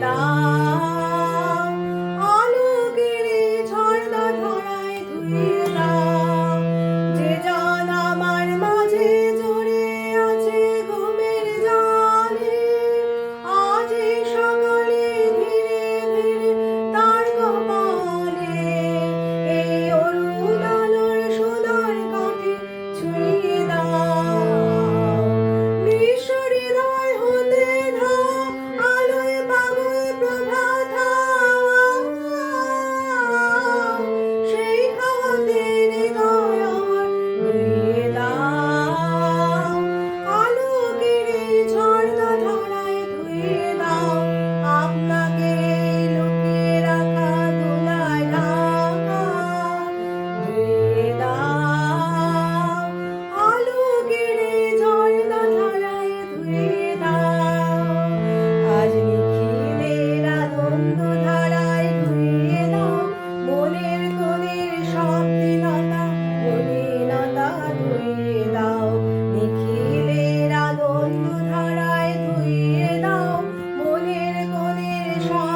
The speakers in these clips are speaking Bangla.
감사합니다. try.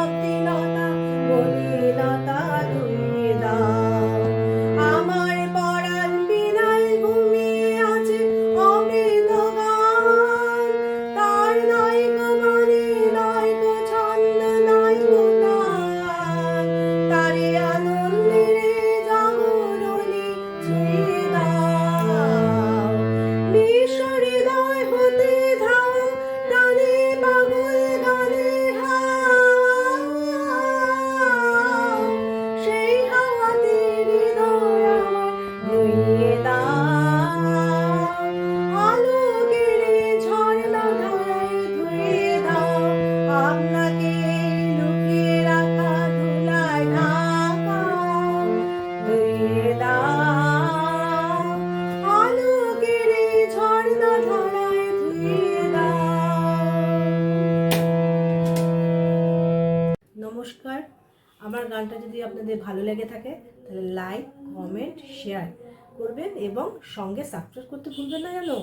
নমস্কার। আমার গানটা যদি আপনাদের ভালো লেগে থাকে, তাহলে লাইক কমেন্ট শেয়ার করবেন এবং সঙ্গে সাবস্ক্রাইব করতে ভুলবেন না জানো?